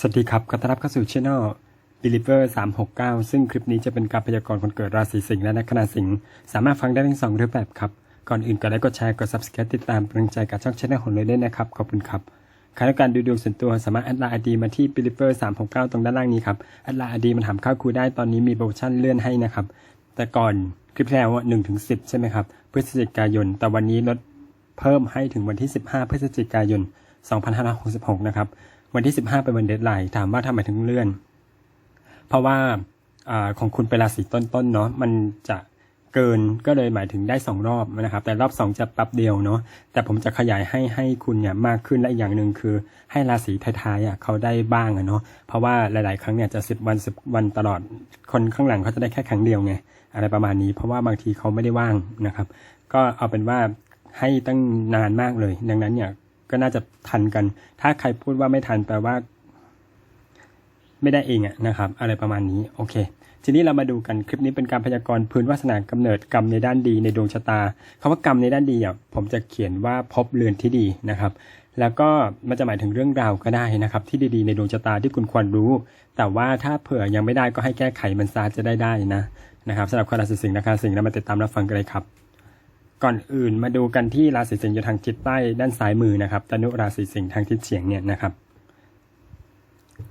สวัสดีครับ ขอต้อนรับเข้าสู่ช่อง Believer 369 ซึ่งคลิปนี้จะเป็นการพยากรณ์คนเกิดราศีสิงห์และนักขณะสิงห์ สามารถฟังได้ทั้งสองรูปแบบครับ ก่อนอื่นกดไลค์กดแชร์ กด subscribe ติดตามเป็นกำลังใจกับช่องช่องของเราด้วยนะครับ ขอบคุณครับใครต้องการดูดวงส่วนตัวสามารถแอดไลน์ไอดีมาที่ Believer 369 ตรงด้านล่างนี้ครับ แอดไลน์ไอดีมันถามค่าคูได้ ตอนนี้มีโปรโมชั่นเลื่อนให้นะครับ แต่ก่อนคลิปแล้วหนึ่งถึงสิบใช่ไหมครับ พฤศจิกายน แต่วันนี้ลดเพิ่มให้ถึงวันที่ 15 พฤศจิกายน 2566 นะครับ วันที่ 15 เป็นวันเดทไลน์ถามว่าทำไมถึงเลื่อน เพราะว่าอของคุณเป็นราศีต้นๆเนาะมันจะเกินก็เลยหมายถึงได้2รอบนะครับ แต่รอบ2จะแป๊บเดียวเนาะแต่ผมจะขยายให้ให้คุณเนี่ยมากขึ้นและอีกอย่างหนึ่งคือ ให้ราศีท้ายๆอะเขาได้บ้างอะเนาะเพราะว่าหลายๆ ครั้งเนี่ยจะ10วัน10วันตลอดคนข้างหลังเขาจะได้แค่ครั้งเดียวไงอะไรประมาณนี้เพราะว่าบางทีเขาไม่ได้ว่างนะครับ ก็เอาเป็นว่าให้ตั้งนานมากเลย ดังนั้นเนี่ย ก็น่าจะทันกัน ถ้าใครพูดว่าไม่ทันแปลว่า ไม่ได้เองอะนะครับ อะไรประมาณนี้ โอเค ทีนี้เรามาดูกันคลิปนี้เป็นการพยากรณ์พื้นวาสนากำเนิดกรรมในด้านดีในดวงชะตาคำว่ากรรมในด้านดีอะผมจะเขียนว่าพบเรือนที่ดีนะครับ แล้วก็มันจะหมายถึงเรื่องราวก็ได้นะครับ ที่ดีๆในดวงชะตาที่คุณควรรู้ แต่ว่าถ้าเผื่อยังไม่ได้ก็ให้แก้ไขมันซาจะได้ได้นะนะครับสำหรับคนราศีสิงห์นะครับสิงห์เรามาติดตามรับฟังกันเลยครับ ก่อนอื่นมาดูกันที่ราศีสิงห์อยู่ทางทิศใต้ด้านซ้ายมือนะครับตนุราศีสิงห์ทางทิศเฉียงเนี่ยนะครับ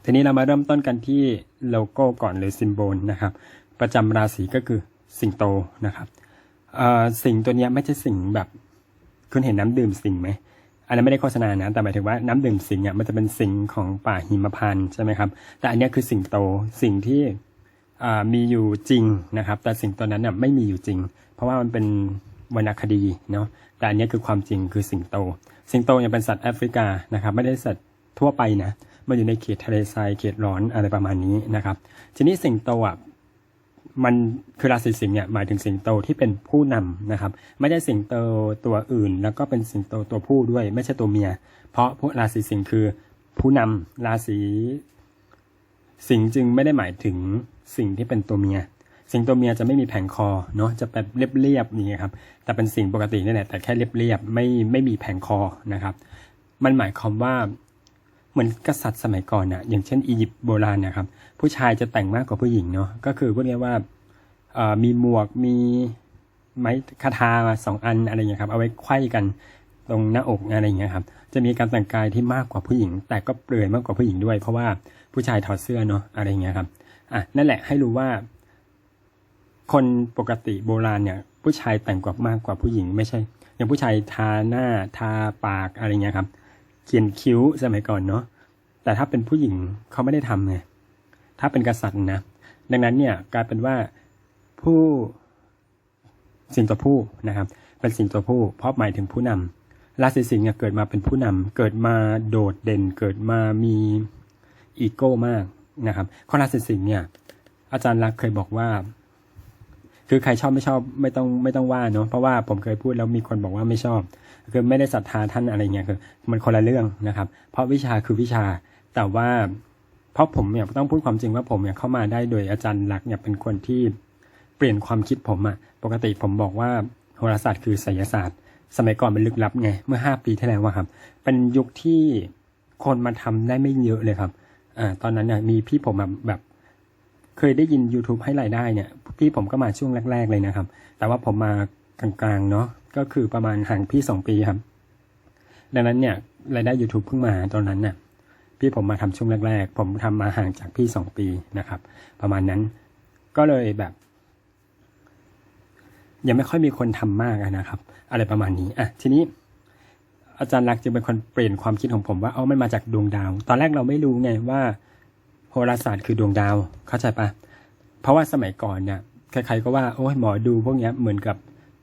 ทีนี้เรามาเริ่มต้นกันที่โลโก้ก่อนหรือซิมโบลนะครับ ประจำราศีก็คือสิงโตนะครับเอ่อสิงตัวเนี้ยไม่ใช่สิงแบบคุณเห็นน้ำดื่มสิงไหมอันนั้นไม่ได้โฆษณานะ แต่หมายถึงว่าน้ำดื่มสิงอะมันจะเป็นสิงของป่าหิมพานต์ใช่ไหมครับ แต่อันนี้คือสิงโตสิ่งที่มีอยู่จริงนะครับ แต่สิ่งตัวนั้นน่ะไม่มีอยู่จริง เพราะว่ามันเป็น วรรณคดีเนาะแต่อันนี้คือความจริงคือสิงโต สิงโตยังเป็นสัตว์แอฟริกานะครับไม่ได้สัตว์ทั่วไปนะมันอยู่ในเขตทะเลทรายเขตร้อนอะไรประมาณนี้นะครับทีนี้สิงโตอะมันคือราศีสิงห์เนี่ยหมายถึงสิงโตที่เป็นผู้นำนะครับ ไม่ได้สิงโตตัวอื่น แล้วก็เป็นสิงโตตัวผู้ด้วย ไม่ใช่ตัวเมีย เพราะพวกราศีสิงห์คือผู้นำราศีสิงห์จึงไม่ได้หมายถึงสิ่งที่เป็นตัวเมีย สิงตัวเมียจะไม่มีแผงคอเนาะจะแบบเรียบๆอย่างเงี้ยครับแต่เป็นสิ่งปกตินี่แหละแต่แค่เรียบๆไม่ไม่มีแผงคอนะครับ มันหมายความว่าเหมือนกษัตริย์สมัยก่อนน่ะอย่างเช่นอียิปต์โบราณนะครับผู้ชายจะแต่งมากกว่าผู้หญิงเนาะก็คือพูดง่ายว่ามีหมวกมีไม้คาทามาสองอันอะไรอย่างเงี้ยครับเอาไว้ไขว้กันตรงหน้าอกอะไรอย่างเงี้ยครับ จะมีการแต่งกายที่มากกว่าผู้หญิง แต่ก็เปลือยมากกว่าผู้หญิงด้วย เพราะว่าผู้ชายถอดเสื้อเนาะอะไรอย่างเงี้ยครับ อะนั่นแหละให้รู้ว่า คนปกติโบราณเนี่ย ผู้ชายแต่งกว่ามากกว่าผู้หญิงไม่ใช่ อย่างผู้ชายทาหน้าทาปากอะไรเงี้ยครับ เขียนคิ้วสมัยก่อนเนาะแต่ถ้าเป็นผู้หญิงเขาไม่ได้ทำไงถ้าเป็นกษัตริย์นะดังนั้นเนี่ยกลายเป็นว่าผู้สิ่งตัวผู้นะครับ เป็นสิ่งตัวผู้เพราะหมายถึงผู้นำราศีสิงห์เนี่ยเกิดมาเป็นผู้นำเกิดมาโดดเด่น เกิดมามีอีโก้มากนะครับข้อราศีสิงห์เนี่ย อาจารย์รักษ์เคยบอกว่า คือใครชอบไม่ชอบไม่ต้องไม่ต้องว่าเนาะเพราะว่าผมเคยพูดแล้วมีคนบอกว่าไม่ชอบ คือไม่ได้ศรัทธาท่านอะไรเงี้ยคือมันคนละเรื่องนะครับ เพราะวิชาคือวิชาแต่ว่าเพราะผมเนี่ยต้องพูดความจริงว่าผมเนี่ยเข้ามาได้โดยอาจารย์หลักเนี่ยเป็นคนที่เปลี่ยนความคิดผมอะปกติผมบอกว่าโหราศาสตร์คือไสยศาสตร์ สมัยก่อนเป็นลึกลับไงเมื่อห้าปีที่แล้วอะครับ เป็นยุคที่คนมาทำได้ไม่เยอะเลยครับอ่าตอนนั้นเนี่ยมีพี่ผมแบบ เคยได้ยิน YouTube ให้รายได้เนี่ยพี่ผมก็มาช่วงแรก ๆ เลยนะครับ แต่ว่าผมมากลางๆเนาะก็คือประมาณห่างพี่สองปีครับ ดังนั้นเนี่ยรายได้ YouTube เพิ่งมาตอนนั้นน่ะพี่ผมมาทำช่วงแรก ๆ ผมทำมาห่างจากพี่สองปีนะครับ ประมาณนั้นก็เลยแบบ ยังไม่ค่อยมีคนทำมากนะครับ อะไรประมาณนี้อะทีนี้อาจารย์ลักจึงเป็นคนเปลี่ยนความคิดของผมว่าเอามันมาจากดวงดาว ตอนแรกเราไม่รู้ไงว่า โหราศาสตร์คือดวงดาว เข้าใจปะเพราะว่าสมัยก่อนเนี่ยใครๆก็ว่าโอ้ยหมอดูพวกเนี้ยเหมือนกับ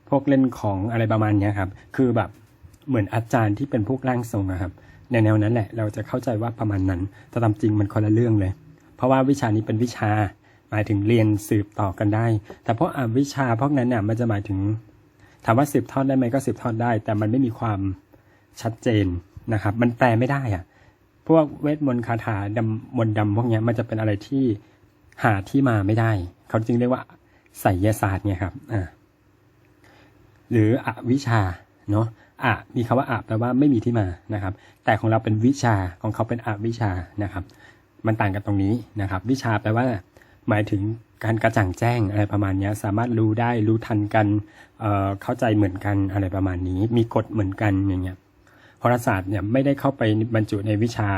พวกเล่นของอะไรประมาณเนี้ยครับ คือแบบเหมือนอาจารย์ที่เป็นพวกร่างทรงอะครับในแนวนั้นแหละเราจะเข้าใจว่าประมาณนั้น แต่ตามจริงมันคนละเรื่องเลย เพราะว่าวิชานี้เป็นวิชาหมายถึงเรียนสืบต่อกันได้ แต่พวกอวิชาพวกนั้นเนี่ยมันจะหมายถึง ถามว่าสืบทอดได้ไหมก็สืบทอดได้ แต่มันไม่มีความชัดเจนนะครับ มันแปลไม่ได้อะ พวกเวทมนต์คาถาดำมนต์ดำพวกนี้มันจะเป็นอะไรที่หาที่มาไม่ได้ เขาจึงเรียกว่าไสยศาสตร์เนี่ยครับอ่าหรืออวิชาเนาะอะมีคำว่าอะแปลว่าไม่มีที่มานะครับ แต่ของเราเป็นวิชาของเขาเป็นอวิชานะครับ มันต่างกันตรงนี้นะครับ วิชาแปลว่าหมายถึงการกระจ่างแจ้งอะไรประมาณนี้สามารถรู้ได้รู้ทันกันเเข้าใจเหมือนกันอะไรประมาณนี้ มีกฎเหมือนกันอย่างเงี้ย ราศาสตร์เนี่ยไม่ได้เข้าไปบรรจุในวิชา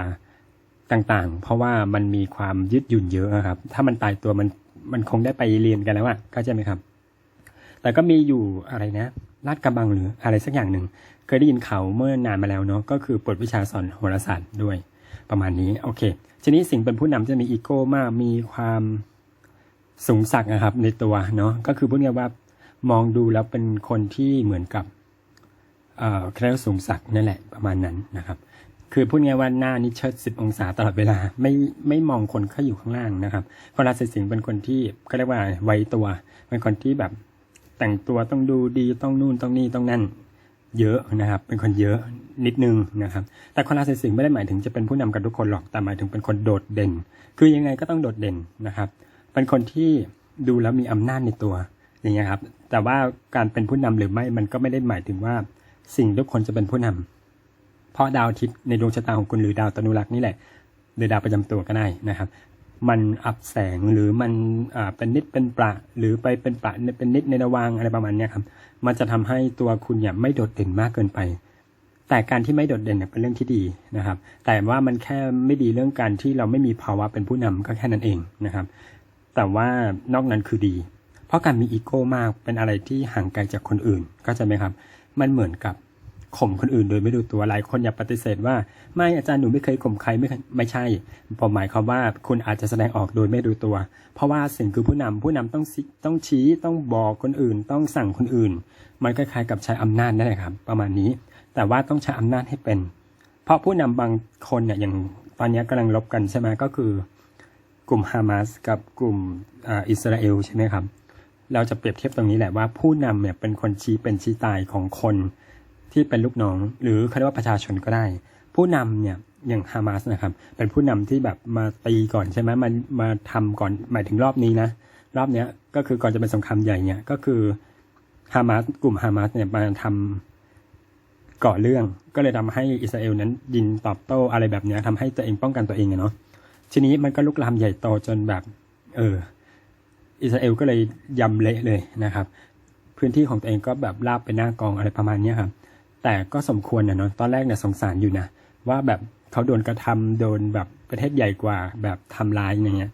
ต่างๆ เพราะว่ามันมีความยืดหยุ่นเยอะครับ ถ้ามันตายตัวมันมันคงได้ไปเรียนกันแล้วอะเข้าใจไหมครับ แต่ก็มีอยู่อะไรนะลาดกระบังหรืออะไรสักอย่างหนึ่ง เคยได้ยินเขาเมื่อนานมาแล้วเนาะก็คือบทวิชาสอนโหราศาสตร์ด้วยประมาณนี้โอเคทีนี้สิ่งเป็นผู้นำจะมีอีโก้มากมีความสูงสักนะครับในตัวเนาะก็คือพูดง่ายๆว่ามองดูแล้วเป็นคนที่เหมือนกับ เอ่อค่สูงสักนั่นแหละประมาณนั้นนะครับ คือพูดง่ายว่าหน้านี่เชิดสิบองศาตลอดเวลา ไม่ไม่มองคนเข้าอยู่ข้างล่างนะครับคนราศีสิงห์เป็นคนที่ก็เรียกว่าไวตัวเป็นคนที่แบบแต่งตัวต้องดูดีต้องนู่นต้องนี่ต้องนั่น เยอะนะครับ เป็นคนเยอะนิดนึงนะครับ แต่คนราศีสิงห์ไม่ได้หมายถึงจะเป็นผู้นำกับทุกคนหรอกแต่หมายถึงเป็นคนโดดเด่น คือยังไงก็ต้องโดดเด่นนะครับ เป็นคนที่ดูแล้วมีอำนาจในตัวอย่างเงี้ยครับ แต่ว่าการเป็นผู้นำหรือไม่มันก็ไม่ได้หมายถึงว่า สิ่งทุกคนจะเป็นผู้นำเพราะดาวอาทิตย์ในดวงชะตาของคุณหรือดาวตนุรักษ์นี่แหละ หรือดาวประจำตัวก็ได้นะครับ มันอับแสงหรือมันเป็นนิดเป็นประหรือไปเป็นประเป็นนิดในระวางอะไรประมาณนี้ครับ มันจะทำให้ตัวคุณเนี่ยไม่โดดเด่นมากเกินไป แต่การที่ไม่โดดเด่นเนี่ยเป็นเรื่องที่ดีนะครับ แต่ว่ามันแค่ไม่ดีเรื่องการที่เราไม่มีภาวะเป็นผู้นำก็แค่นั้นเองนะครับ แต่ว่านอกนั้นคือดี เพราะการมีอีโก้มากเป็นอะไรที่ห่างไกลจากคนอื่นก็จะไหมครับ มันเหมือนกับข่มคนอื่นโดยไม่รู้ตัวหลายคนอย่าปฏิเสธว่า ไม่อาจารย์หนูไม่เคยข่มใครไม่ไม่ใช่ผมหมายความว่าคุณอาจจะแสดงออกโดยไม่รู้ตัว เพราะว่าสิ่งคือผู้นำผู้นำต้องซิต้องชี้ต้องบอกคนอื่น ต้องสั่งคนอื่น มันคล้ายๆกับใช้อำนาจนั่นแหละครับ ประมาณนี้ แต่ว่าต้องใช้อำนาจให้เป็น เพราะผู้นำบางคนเนี่ยอย่างตอนนี้กำลังลบกันใช่ไหมก็คือ กลุ่มฮามาสกับกลุ่มออิสราเอลใช่ไหมครับ เราจะเปรียบเทียบตรงนี้แหละว่าผู้นำเนี่ยเป็นคนชี้เป็นชี้ตายของคนที่เป็นลูกน้อง หรือเขาเรียกว่าประชาชนก็ได้ ผู้นำเนี่ยอย่างฮามาสนะครับ เป็นผู้นำที่แบบมาตีก่อนใช่ไหมมามาทำก่อนหมายถึงรอบนี้นะรอบเนี้ยก็คือก่อนจะเป็นสงครามใหญ่เนี่ยก็คือฮามาสกลุ่มฮามาสเนี่ยมาทำก่อเรื่องก็เลยทำให้อิสราเอลนั้นยิงตอบโต้อะไรแบบเนี้ยทำให้ตัวเองป้องกันตัวเองอะเนาะทีนี้มันก็ลุกลามใหญ่โตจนแบบ เออ อิสราเอลก็เลยยำเละเลยนะครับ พื้นที่ของตัวเองก็แบบราบไปหน้ากองอะไรประมาณนี้ครับ แต่ก็สมควรนะเนาะตอนแรกเนี่ยสงสารอยู่นะว่าแบบเขาโดนกระทำโดนแบบประเทศใหญ่กว่าแบบทำร้ายอย่างเงี้ย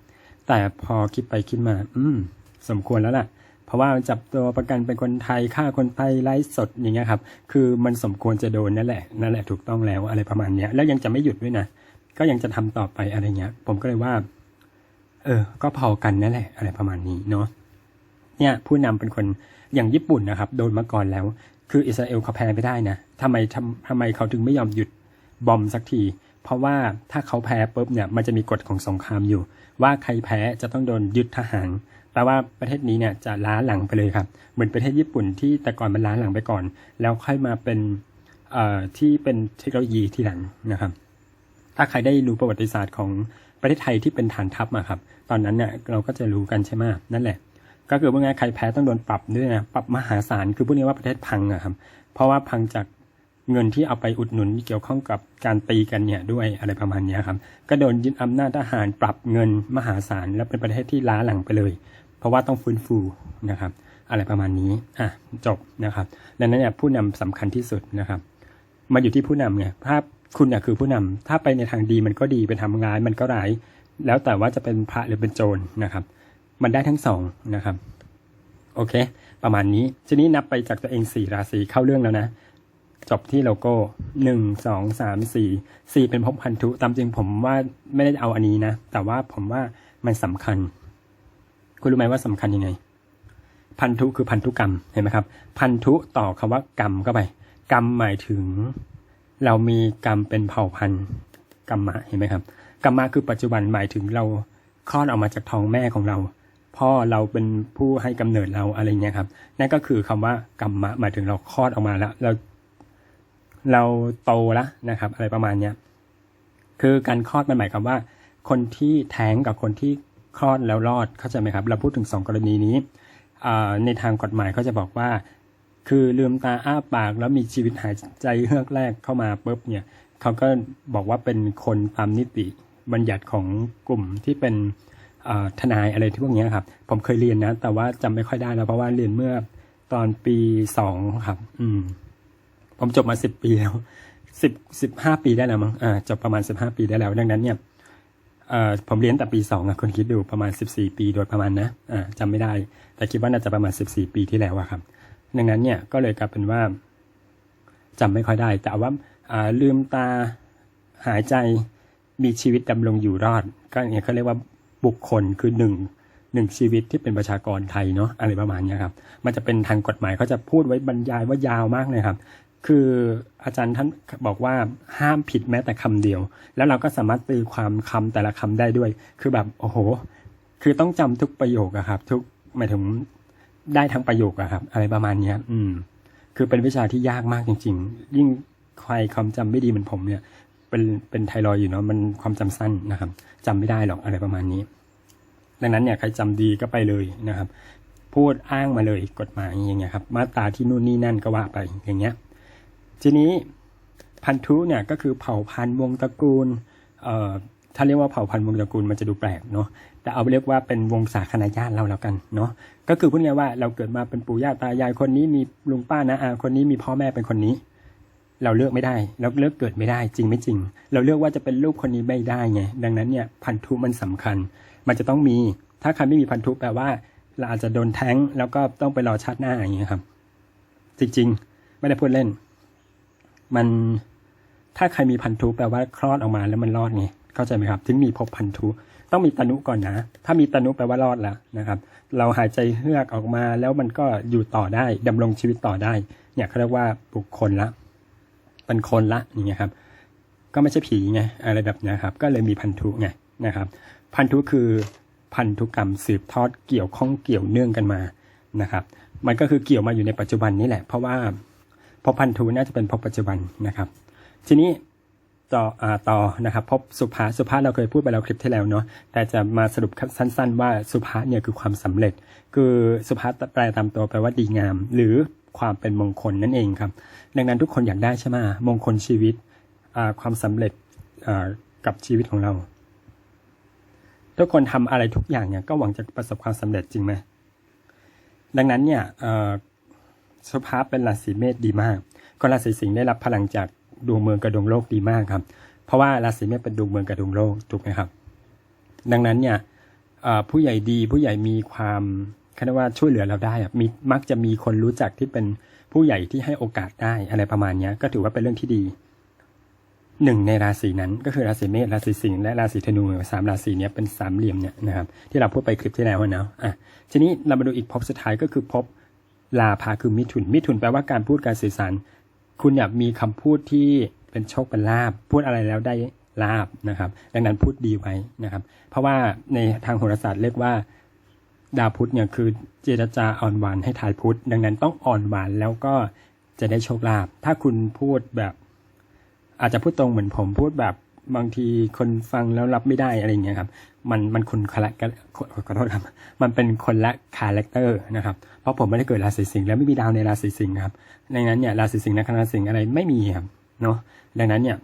แต่พอคิดไปคิดมา อืม สมควรแล้วล่ะ เพราะว่าจับตัวประกันเป็นคนไทยฆ่าคนไทยไร้สดอย่างเงี้ยครับ คือมันสมควรจะโดนนั่นแหละนั่นแหละถูกต้องแล้วอะไรประมาณเนี้ยแล้วยังจะไม่หยุดด้วยนะก็ยังจะทำต่อไปอะไรเงี้ย ผมก็เลยว่า เออ ก็พอกันนั่นแหละ อะไรประมาณนี้เนาะเนี่ยผู้นำเป็นคนอย่างญี่ปุ่นนะครับ โดนมาก่อนแล้ว คืออิสราเอลเขาแพ้ไม่ได้นะทำไมทำทำไมเขาถึงไม่ยอมหยุดบอมสักที เพราะว่าถ้าเขาแพ้ปุ๊บเนี่ยมันจะมีกฎของสงครามอยู่ ว่าใครแพ้จะต้องโดนยึดทหารแปลว่าประเทศนี้เนี่ยจะล้าหลังไปเลยครับ เหมือนประเทศญี่ปุ่นที่แต่ก่อนมันล้าหลังไปก่อน แล้วค่อยมาเป็นที่เป็นเทคโนโลยีที่หลังนะครับ ถ้าใครได้รู้ประวัติศาสตร์ของ ประเทศไทยที่เป็นฐานทัพอะครับ ตอนนั้นเนี่ยเราก็จะรู้กันใช่ไหมนั่นแหละ ก็คือว่าไงใครแพ้ต้องโดนปรับด้วยนะปรับมหาศาลคือพูดง่ายว่าประเทศพังอะครับ เพราะว่าพังจากเงินที่เอาไปอุดหนุนเกี่ยวข้องกับการตีกันเนี่ยด้วยอะไรประมาณนี้ครับ ก็โดนยึดอำนาจทหารปรับเงินมหาศาลแล้วเป็นประเทศที่ล้าหลังไปเลย เพราะว่าต้องฟื้นฟูนะครับ อะไรประมาณนี้อะจบนะครับดังนั้นเนี่ยผู้นำสำคัญที่สุดนะครับ มาอยู่ที่ผู้นำไงถ้าคุณเนี่ยคือผู้นำถ้าไปในทางดีมันก็ดีเป็นทำงานมันก็ร้าย แล้วแต่ว่าจะเป็นพระหรือเป็นโจรนะครับ มันได้ทั้งสองนะครับ โอเค ประมาณนี้ทีนี้นับไปจากตัวเองสี่ราศีเข้าเรื่องแล้วนะจบที่โลโก้หนึ่งสองสามสี่สี่เป็นภพพันธุตามจริงผมว่าไม่ได้เอาอันนี้นะ แต่ว่าผมว่ามันสำคัญ คุณรู้ไหมว่าสำคัญยังไง พันธุคือพันธุกรรมเห็นไหมครับ พันธุต่อคำว่ากรรมเข้าไป กรรมหมายถึง เรามีกรรมเป็นเผ่าพันธุ์กรรมะเห็นไหมครับกรรมะคือปัจจุบันหมายถึงเราคลอดออกมาจากท้องแม่ของเรา พ่อเราเป็นผู้ให้กำเนิดเราอะไรเงี้ยครับนั่นก็คือคำว่ากรรมะหมายถึงเราคลอดออกมาแล้วเราเราโตแล้วนะครับ อะไรประมาณเนี้ยคือการคลอดมันหมายความว่า คนที่แท้งกับคนที่คลอดแล้วรอดเข้าใจไหมครับ เราพูดถึงสองกรณีนี้ในทางกฎหมายเขาจะบอกว่า คือลืมตาอ้าปากแล้วมีชีวิตหายใจเฮือกแรกเข้ามาปุ๊บเนี่ยเขาก็บอกว่าเป็นคนตามนิติบัญญัติของกลุ่มที่เป็นทนายอะไรที่พวกนี้ครับ ผมเคยเรียนนะ แต่ว่าจำไม่ค่อยได้แล้วเพราะว่าเรียนเมื่อตอนปีสองครับ อืม ผมจบมาสิบปีแล้วสิบสิบห้าปีได้แล้วมั้งอ่าจบประมาณสิบห้าปีได้แล้ว ดังนั้นเนี่ยเอ่อผมเรียนแต่ปีสองอะคุณคิดดูประมาณสิบสี่ปีโดยประมาณนะอ่าจำไม่ได้ แต่คิดว่าน่าจะประมาณสิบสี่ปีที่แล้วอะครับ ดังนั้นเนี่ยก็เลยกลายเป็นว่าจำไม่ค่อยได้ แต่ว่าาลืมตาหายใจมีชีวิตดำรงอยู่รอด ก็เนี่ยเขาเรียกว่าบุคคลคือหนึ่งหนึ่งชีวิตที่เป็นประชากรไทยเนาะอะไรประมาณนี้ครับ มันจะเป็นทางกฎหมายเขาจะพูดไว้บรรยายว่ายาวมากเลยครับ คืออาจารย์ท่านบอกว่าห้ามผิดแม้แต่คำเดียว แล้วเราก็สามารถตีความคำแต่ละคำได้ด้วย คือแบบโอ้โห คือต้องจำทุกประโยคอะครับ ทุกหมายถึง ได้ทั้งประโยคอะครับ อะไรประมาณเนี้ย อืม คือเป็นวิชาที่ยากมากจริง ๆ ยิ่งใครความจำไม่ดีเหมือนผมเนี่ย เป็นเป็นไทรอยอยู่เนาะมันความจำสั้นนะครับจำไม่ได้หรอกอะไรประมาณนี้ ดังนั้นเนี่ยใครจำดีก็ไปเลยนะครับ พูดอ้างมาเลยกฎหมายอย่างเงี้ยครับ มาตราที่นู่นนี่นั่นก็ว่าไปอย่างเงี้ย ทีนี้พันธุเนี่ยก็คือเผ่าพันธุ์วงตระกูลเอ่อ ถ้าเรียกว่าเผ่าพันธุ์วงตระกูลมันจะดูแปลกเนาะแต่เอาเรียกว่าเป็นวงศาคณาญาติเราแล้วกันเนาะก็คือพูดง่ายว่าเราเกิดมาเป็นปู่ย่าตายายคนนี้มีลุงป้านะอาคนนี้มีพ่อแม่เป็นคนนี้ เราเลือกไม่ได้เราเลือกเกิดไม่ได้จริงไม่จริง เราเลือกว่าจะเป็นลูกคนนี้ไม่ได้ไงดังนั้นเนี่ยพันธุมันสำคัญ มันจะต้องมี ถ้าใครไม่มีพันธุแปลว่า เราอาจจะโดนแท้งแล้วก็ต้องไปรอชาติหน้าอย่างเงี้ยครับ จริงๆ ไม่ได้พูดเล่น มันถ้าใครมีพันธุแปลว่าคลอดออกมาแล้วมันรอดไง เข้าใจไหมครับ ถึงมีพบพันธุ ต้องมีตนุก่อนนะ ถ้ามีตนุแปลว่ารอดแล้วนะครับ เราหายใจเฮือกออกมาแล้วมันก็อยู่ต่อได้ดำรงชีวิตต่อได้ เนี่ยเขาเรียกว่าบุคคลละเป็นคนละอย่างเงี้ยครับ ก็ไม่ใช่ผีไงอะไรแบบนี้ครับ ก็เลยมีพันธุไงนะครับ พันธุคือพันธุกรรมสืบทอดเกี่ยวข้องเกี่ยวเนื่องกันมานะครับ มันก็คือเกี่ยวมาอยู่ในปัจจุบันนี่แหละ เพราะว่าพบพันธุน่าจะเป็นพบปัจจุบันนะครับ ทีนี้ ต่ออ่าต่อนะครับพบสุภาสุภาเราเคยพูดไปแล้วคลิปที่แล้วเนาะแต่จะมาสรุปสั้น ๆ ว่าสุภาเนี่ยคือความสำเร็จ คือสุภาแปลตามตัวแปลว่าดีงาม หรือความเป็นมงคลนั่นเองครับ ดังนั้นทุกคนอยากได้ใช่ไหมมงคลชีวิตอ่าความสำเร็จอ่ากับชีวิตของเรา ทุกคนทำอะไรทุกอย่างเนี่ยก็หวังจะประสบความสำเร็จจริงไหมดังนั้นเนี่ยสุภาพเป็นราศีเมษดีมาก ก็ราศีสิงห์ได้รับพลังจาก ดวงเมืองกระดวงโลกดีมากครับ เพราะว่าราศีเมษเป็นดวงเมืองกระดวงโลกถูกไหมครับ ดังนั้นเนี่ยผู้ใหญ่ดีผู้ใหญ่มีความคาดว่าช่วยเหลือเราได้มีมักจะมีคนรู้จักที่เป็นผู้ใหญ่ที่ให้โอกาสได้อะไรประมาณนี้ก็ถือว่าเป็นเรื่องที่ดีหนึ่งในราศีนั้นก็คือราศีเมษราศีสิงห์และราศีธนูสามราศีนี้เป็นสามเหลี่ยมเนี่ยนะครับที่เราพูดไปคลิปที่แล้วเนาะอะทีนี้เรามาดูอีกภพสุดท้ายก็คือภพลาภาคือมิถุนมิถุนแปลว่าการพูดการสื่อสาร คุณอยากมีคำพูดที่เป็นโชคเป็นลาบ พูดอะไรแล้วได้ลาบนะครับ ดังนั้นพูดดีไว้นะครับ เพราะว่าในทางโหราศาสตร์เรียกว่า ดาวพุธเนี่ยคือเจรจาอ่อนหวานให้ทายพุธดังนั้นต้องอ่อนหวานแล้วก็จะได้โชคลาภถ้าคุณพูดแบบ อาจจะพูดตรงเหมือนผมพูดแบบบางทีคนฟังแล้วรับไม่ได้อะไรอย่างเงี้ยครับ มันมันคนคาแรคขอขอโทษครับ มันเป็นคนละคาแรคเตอร์นะครับ เพราะผมไม่ได้เกิดราศีสิงห์และไม่มีดาวในราศีสิงห์ครับ ดังนั้นเนี่ยราศีสิงห์และคณะสิงห์อะไรไม่มีครับเนาะ ดังนั้นเนี่ย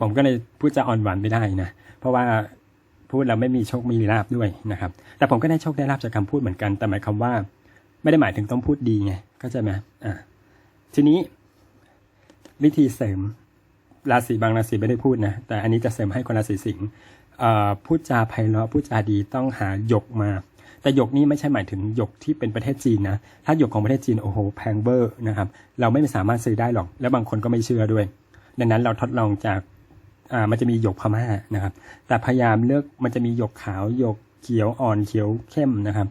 ผมก็เลยพูดจะอ่อนหวานไม่ได้นะ เพราะว่าพูดเราไม่มีโชคมีลาบด้วยนะครับ แต่ผมก็ได้โชคได้ลาบจากคำพูดเหมือนกัน แต่หมายความว่า ไม่ได้หมายถึงต้องพูดดีไงเข้าใจไหมอ่าทีนี้ วิธีเสริมราศีบางราศีไม่ได้พูดนะ แต่อันนี้จะเสริมให้คนราศีสิงห์ พูดจาไพเราะพูดจาดีต้องหาหยกมา แต่หยกนี้ไม่ใช่หมายถึงหยกที่เป็นประเทศจีนนะถ้าหยกของประเทศจีนโอ้โหแพงเบอร์นะครับเราไม่สามารถซื้อได้หรอก และบางคนก็ไม่เชื่อด้วย ดังนั้นเราทดลองจากมันจะมีหยกพม่านะครับ แต่พยายามเลือกมันจะมีหยกขาวหยกเขียวอ่อนเขียวเข้มนะครับ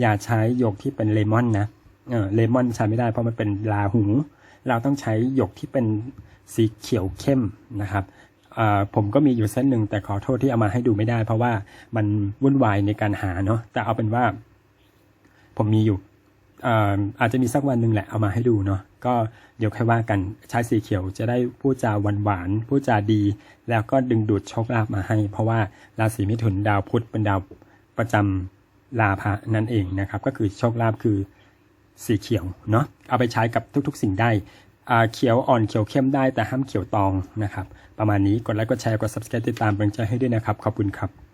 อย่าใช้หยกที่เป็นเลมอนนะเออเลมอนใช้ไม่ได้เพราะมันเป็นลาหู เราต้องใช้หยกที่เป็นสีเขียวเข้มนะครับ ผมก็มีอยู่เส้นหนึ่งแต่ขอโทษที่เอามาให้ดูไม่ได้ เพราะว่ามันวุ่นวายในการหาเนาะแต่เอาเป็นว่า ผมมีอยู่อาอาจจะมีสักวันหนึ่งแหละเอามาให้ดูเนาะก็เดี๋ยวค่อยว่ากันใช้สีเขียวจะได้พูดจาหวานหวานพูดจาดี แล้วก็ดึงดูดโชคลาภมาให้ เพราะว่าราศีมิถุนดาวพุธเป็นดาวประจำลาภะนั่นเองนะครับ ก็คือโชคลาภคือสีเขียวเนาะเอาไปใช้กับทุกๆ สิ่งได้ เขียวอ่อนเขียวเข้มได้แต่ห้ามเขียวตองนะครับ ประมาณนี้กดไลค์กดแชร์กด subscribe ติดตามเป็นใจให้ด้วยนะครับ ขอบคุณครับ